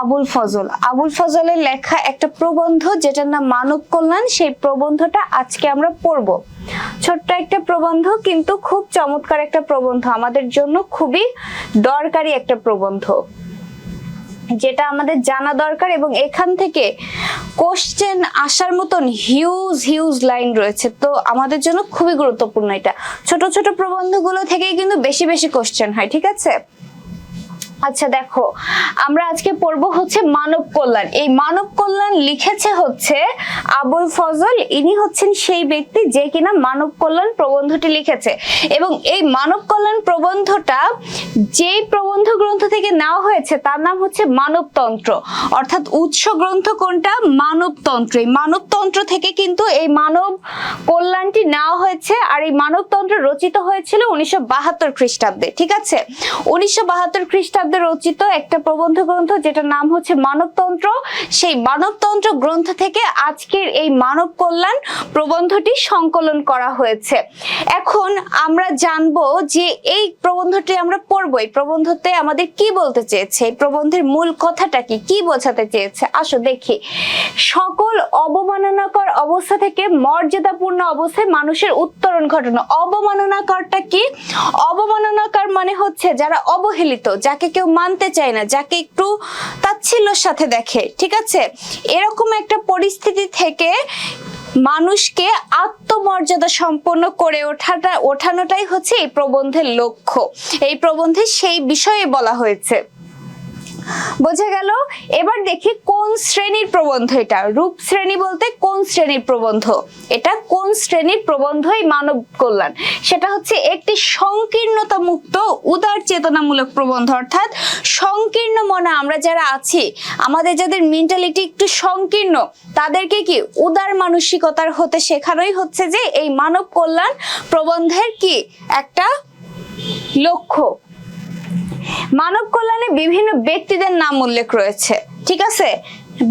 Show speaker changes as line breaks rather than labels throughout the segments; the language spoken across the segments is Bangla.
আবুল ফজল। আবুল ফজলের লেখা একটা প্রবন্ধ যেটার নাম মানব কল্যাণ, সেই প্রবন্ধটা আজকে আমরা পড়ব। ছোট্ট একটা প্রবন্ধ, কিন্তু খুব চমৎকার একটা প্রবন্ধ। আমাদের জন্য খুবই দরকারি একটা প্রবন্ধ। যেটা আমাদের জানা দরকার এবং এখান থেকে কোশ্চেন আসার মতন হিউজ হিউজ লাইন রয়েছে। তো আমাদের জন্য খুবই গুরুত্বপূর্ণ এটা। ছোট ছোট প্রবন্ধগুলো থেকেই কিন্তু বেশি বেশি কোশ্চেন হয়, ঠিক আছে? আচ্ছা দেখো, আমরা আজকে পড়ব হচ্ছে মানব কল্যাণ। এই মানব কল্যাণ লিখেছে হচ্ছে আবুল ফজল। ইনি হচ্ছেন সেই ব্যক্তি যে কিনা মানব কল্যাণ প্রবন্ধটি লিখেছে। এবং এই মানব কল্যাণ প্রবন্ধটা যেই প্রবন্ধ গ্রন্থ থেকে নেওয়া হয়েছে, তার নাম হচ্ছে মানবতন্ত্র। অর্থাৎ উৎস গ্রন্থ কোনটা? মানবতন্ত্র। এই মানবতন্ত্র থেকে কিন্তু এই মানব কল্যাণটি নেওয়া হয়েছে আর এই মানবতন্ত্র রচিত হয়েছিল উনিশশো বাহাত্তর খ্রিস্টাব্দে। ঠিক আছে? উনিশশো বাহাত্তর খ্রিস্টাব্দে রচিত একটা প্রবন্ধ গ্রন্থ যেটার নাম হচ্ছে মানবতন্ত্র। সেই মানবতন্ত্র গ্রন্থ থেকে আজকের এই মানব কল্যাণ প্রবন্ধটি সংকলন করা হয়েছে। এখন আমরা জানব যে এই প্রবন্ধটি আমরা পড়ব। এই প্রবন্ধতে আমাদের কি বলতে চেয়েছে? এই প্রবন্ধের মূল কথাটা কি? কি বোঝাতে চেয়েছে? আসো দেখি। সকল অবমাননাকর অবস্থা থেকে মর্যাদাপূর্ণ অবস্থায় মানুষের উত্তরণ ঘটানো। অবমাননাকরটা কি? অবমাননাকর মানে হচ্ছে যারা অবহেলিত, যাকে কেউ মানতে চায় না, যাকে একটু তাচ্ছিল্যর সাথে দেখে, ঠিক আছে? এরকম একটা পরিস্থিতি থেকে মানুষকে আত্মমর্যাদা সম্পন্ন করে ওঠাটা, ওঠানোটাই হচ্ছে এই প্রবন্ধের লক্ষ্য। এই প্রবন্ধে সেই বিষয়ে বলা হয়েছে। বোঝা গেল? এবার দেখি কোন শ্রেণির প্রবন্ধ এটা। রূপ শ্রেণি বলতে কোন শ্রেণির প্রবন্ধ? এটা কোন শ্রেণির প্রবন্ধ এই মানব কল্যাণ? সেটা হচ্ছে একটি সংকীর্ণতা মুক্ত, উদার চেতনামূলক প্রবন্ধ। অর্থাৎ সংকীর্ণ মনে, আমরা যারা আছি, আমাদের যাদের মেন্টালিটি একটু সংকীর্ণ, তাদেরকে কি উদার মানসিকতার হতে শেখানোই হচ্ছে যে এই মানব কল্যাণ প্রবন্ধের কি একটা লক্ষ্য। মানব কল্যাণে বিভিন্ন ব্যক্তিদের নাম উল্লেখ রয়েছে। ঠিক আছে?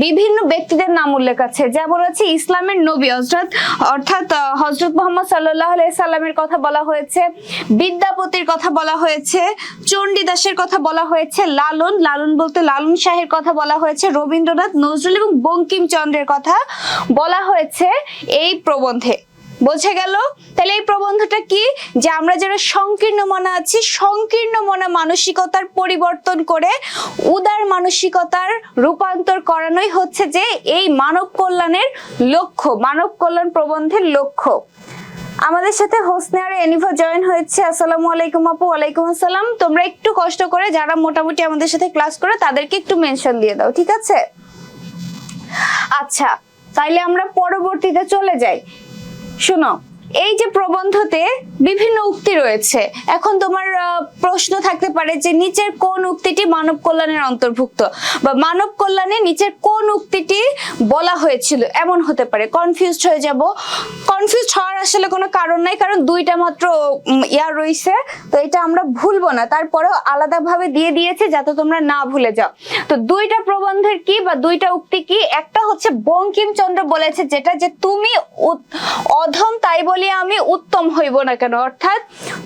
বিভিন্ন ব্যক্তিদের নাম উল্লেখ আছে। যেমন আছে ইসলামের নবী হজরত অর্থাৎ হজরত মোহাম্মদ সাল্লাহ সাল্লামের কথা বলা হয়েছে, বিদ্যাপতির কথা বলা হয়েছে চণ্ডীদাসের কথা বলা হয়েছে, লালন লালন বলতে লালন শাহের কথা বলা হয়েছে, রবীন্দ্রনাথ নজরুল এবং বঙ্কিমচন্দ্রের কথা বলা হয়েছে এই প্রবন্ধে। বোঝা গেল? তাহলে এই প্রবন্ধটা কি? যে আমরা যারা সংকীর্ণ মনা আছি, সংকীর্ণ মনা মানসিকতার পরিবর্তন করে উদার মানসিকতার রূপান্তর করানোই হচ্ছে যে এই মানব কল্যাণের লক্ষ্য, মানব কল্যাণ প্রবন্ধের লক্ষ্য। আমাদের সাথে হোসনে আর এনিভা জয়েন হয়েছে। আসসালামু আলাইকুম আপু, ওয়ালাইকুম আসসালাম। তোমরা একটু কষ্ট করে যারা মোটামুটি আমাদের সাথে ক্লাস করে, তাদেরকে একটু মেনশন দিয়ে দাও, ঠিক আছে? আচ্ছা তাইলে আমরা পরবর্তীতে চলে যাই। শোনো, এই যে প্রবন্ধতে বিভিন্ন উক্তি রয়েছে, এখন তোমার প্রশ্ন থাকতে পারে যে নিচের কোন উক্তিটি মানব কল্যাণের অন্তর্ভুক্ত? বা মানব কল্যাণে নিচের কোন উক্তিটি বলা হয়েছিল, এমন হতে পারে। কনফিউজড হয়ে যাব। কনফিউজড হওয়ার আসলে কোনো কারণ নাই, কারণ দুইটা মাত্র ইয়া রয়েছে তো এটা আমরা ভুলবো না। তারপরেও আলাদাভাবে দিয়ে দিয়েছে যাতে তোমরা না ভুলে যাও। তো দুইটা প্রবন্ধের কি বা দুইটা উক্তি কি? একটা হচ্ছে বঙ্কিমচন্দ্র বলেছে যেটা যে, তুমি অধম, তাই বলি আমি উত্তম হইব না কেন? অর্থাৎ,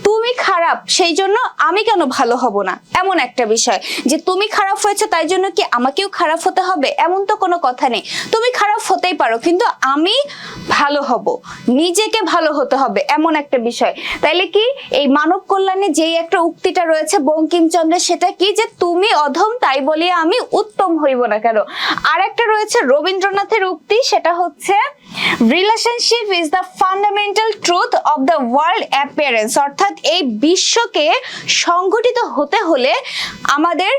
তুমি খারাপ, সেই জন্য আমি কেন ভালো হব না? এমন একটা বিষয়। যে, তুমি খারাপ হয়েছে, তাই জন্য কি আমাকেও খারাপ হতে হবে? এমন তো কোনো কথা নেই। তুমি খারাপ হতেই পারো, কিন্তু আমি ভালো হব, নিজেকে ভালো হতে হবে এমন একটা বিষয়। তাইলে কি এই মানব কল্যাণে যেই একটা উক্তিটা রয়েছে বঙ্কিমচন্দ্রের, সেটা কি যে তুমি অধম, তাই বলিয়া আমি উত্তম হইব না কেন? আর একটা রয়েছে রবীন্দ্রনাথের উক্তি, সেটা হচ্ছে relationship is the fundamental truth of the world appearance অর্থাৎ এই বিশ্বকে সংগঠিত হতে হলে আমাদের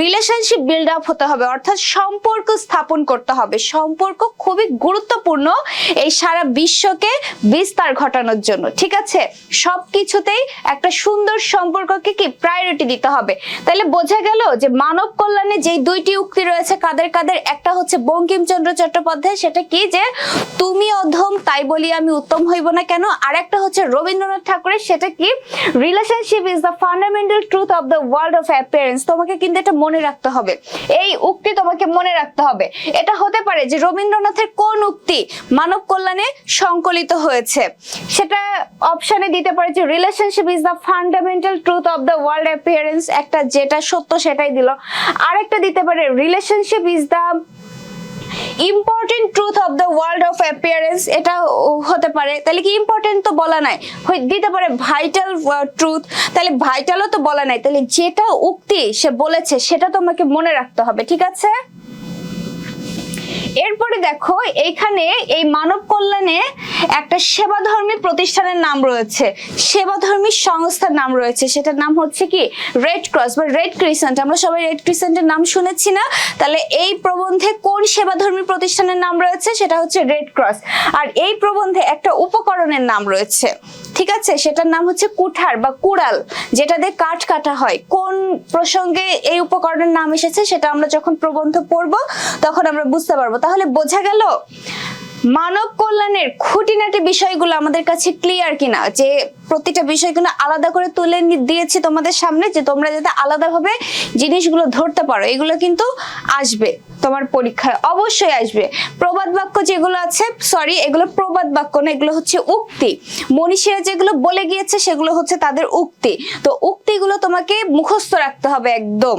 রিলেশনশিপ বিল্ড আপ হতে হবে, অর্থাৎ সম্পর্ক স্থাপন করতে হবে। সম্পর্ক খুবই গুরুত্বপূর্ণ এই সারা বিশ্বকে বিস্তার ঘটানোর জন্য, ঠিক আছে? সব কিছুতেই একটা সুন্দর সম্পর্ককে কি প্রায়োরিটি দিতে হবে। তাহলে বোঝা গেল যে মানব কল্যাণে যেই দুইটি উক্তি রয়েছে, কাদের কাদের, একটা হচ্ছে বঙ্কিমচন্দ্র চট্টোপাধ্যায়, সেটা কি যে, তুমি অধম, তাই বলি আমি উত্তম হইব না কেন? আর একটা হচ্ছে রবীন্দ্রনাথ ঠাকুরের, সেটা কি? Relationship is the fundamental truth of the world of appearance তোমাকে কিন্তু এটা মনে রাখতে হবে। এই উক্তি তোমাকে মনে রাখতে হবে। এটা হতে পারে যে রবীন্দ্রনাথের কোন উক্তি মানব কল্যাণে সংকলিত হয়েছে। সেটা অপশনে দিতে পারে যে relationship is the fundamental truth of the world appearance একটা যেটা সত্য সেটাই দিল। আরেকটা দিতে পারে relationship is the important truth of the world of appearance এটা হতে পারে। তাহলে কি ইম্পর্টেন্ট তো বলা নাই? দিতে পারে ভাইটাল ট্রুথ তাহলে ভাইটালও তো বলা নাই। তাহলে যেটা উক্তি সে বলেছে, সেটা তোমাকে মনে রাখতে হবে, ঠিক আছে? এরপরে দেখো এইখানে এই মানব কল্যাণে একটা সেবাধর্মী প্রতিষ্ঠানের নাম রয়েছে। সেবাধর্মী সংস্থার নাম রয়েছে। সেটার নাম হচ্ছে কি? রেড ক্রস বা রেড ক্রিসেন্ট আমরা সবাই রেড ক্রিসেন্টের নাম শুনেছি না? তাহলে এই প্রবন্ধে কোন সেবাধর্মী প্রতিষ্ঠানের নাম রয়েছে? সেটা হচ্ছে রেড ক্রস আর এই প্রবন্ধে একটা উপকরণের নাম রয়েছে। ঠিক আছে? সেটার নাম হচ্ছে কুঠার বা কুড়াল, যেটা দিয়ে কাঠ কাটা হয়। কোন প্রসঙ্গে এই উপকরণের নাম এসেছে? সেটা আমরা যখন প্রবন্ধ পড়ব, তখন আমরা বুঝতে পারব। তাহলে বোঝা গেল মানব কল্যাণের খুঁটিনাটি বিষয়গুলো আমাদের কাছে ক্লিয়ার কিনা? যে প্রতিটা বিষয়গুলো আলাদা করে তুলে দিয়েছি তোমাদের সামনে, যে তোমরা যাতে আলাদাভাবে জিনিসগুলো ধরতে পারো। এগুলো কিন্তু আসবে, তোমার পরীক্ষায় অবশ্যই আসবে। প্রবাদ বাক্য যেগুলো আছে সরি এগুলো প্রবাদ বাক্য না, এগুলো হচ্ছে উক্তি। মনীষীরা যেগুলো বলে গিয়েছে, সেগুলো হচ্ছে তাদের উক্তি। তো উক্তিগুলো তোমাকে মুখস্থ রাখতে হবে একদম।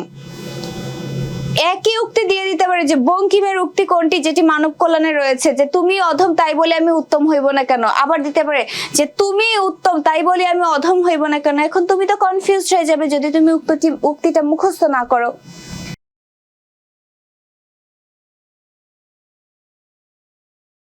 একই উক্তি দিয়ে দিতে পারে যে বঙ্কিমের উক্তি কোনটি, যেটি মানব কল্যাণে রয়েছে, যে তুমি অধম, তাই বলে আমি উত্তম হইব না কেন? আবার দিতে পারে যে তুমি উত্তম, তাই বলে আমি অধম হইব না কেন? এখন তুমি তো কনফিউজ হয়ে যাবে যদি তুমি উক্তিটি উক্তিটা মুখস্থ না করো।